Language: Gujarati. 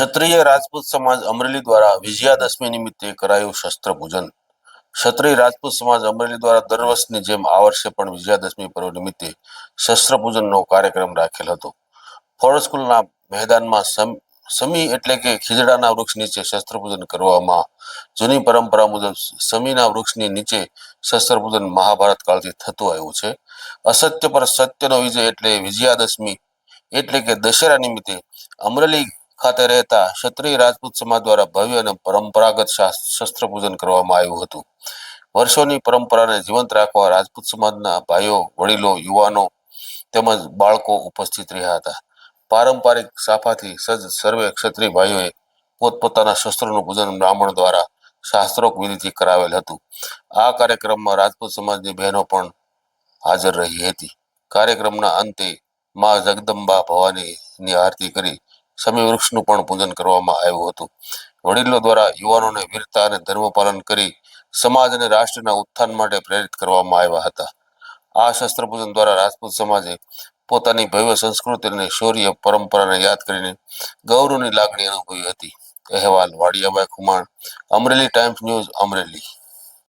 ક્ષત્રિય રાજપૂત સમાજ અમરેલી દ્વારા વિજયાદશમી નિમિત્તે કરાયું શસ્ત્ર પૂજન. ક્ષત્રિય રાજપૂત સમાજ અમરેલી દ્વારા દર વર્ષની જેમ આ વર્ષે પણ વિજયાદશમી પર્વ નિમિત્તે શસ્ત્ર પૂજનનો કાર્યક્રમ રાખેલ હતો. ફોર સ્કૂલના મેદાનમાં સમી એટલે કે ખીજડાના વૃક્ષ નીચે શસ્ત્ર પૂજન કરવામાં, જૂની પરંપરા મુજબ સમીના વૃક્ષની નીચે શસ્ત્ર પૂજન મહાભારત કાળથી થતું આવ્યું છે. અસત્ય પર સત્યનો વિજય એટલે વિજયાદશમી, એટલે કે દશેરા નિમિત્તે અમરેલી ખાતે રહેતા ક્ષત્રિય રાજપૂત સમાજ દ્વારા ભવ્ય અને પરંપરાગત શસ્ત્ર પૂજન કરવામાં આવ્યું હતું. વર્ષોની પરંપરાને જીવંત રાખવા રાજપૂત સમાજના ભાઈઓ, વડીલો, યુવાનો તેમજ બાળકો ઉપસ્થિત રહ્યા હતા. પારંપરિક સાફાથી સજ્જ સર્વે ક્ષત્રિય ભાઈઓએ પોતપોતાના શસ્ત્રોનું પૂજન બ્રાહ્મણ દ્વારા શાસ્ત્રોક વિધિથી કરાવેલ હતું. આ કાર્યક્રમમાં રાજપૂત સમાજની બહેનો પણ હાજર રહી હતી. કાર્યક્રમના અંતે મા જગદંબા ભવાનીની આરતી કરી સમી વૃક્ષનું પણ પૂજન કરવામાં આવ્યું હતું. વડીલો દ્વારા યુવાનોને વીરતા અને ધર્મ પાલન કરી સમાજ અને રાષ્ટ્રના ઉત્થાન માટે પ્રેરિત કરવામાં આવ્યા હતા. આ શસ્ત્ર પૂજન દ્વારા રાજપૂત સમાજે પોતાની ભવ્ય સંસ્કૃતિ અને શૌર્ય પરંપરાને યાદ કરીને ગૌરવની લાગણી અનુભવી હતી. અહેવાલ વાડિયાભાઈ ખુમાણ, અમરેલી ટાઈમ્સ ન્યૂઝ, અમરેલી.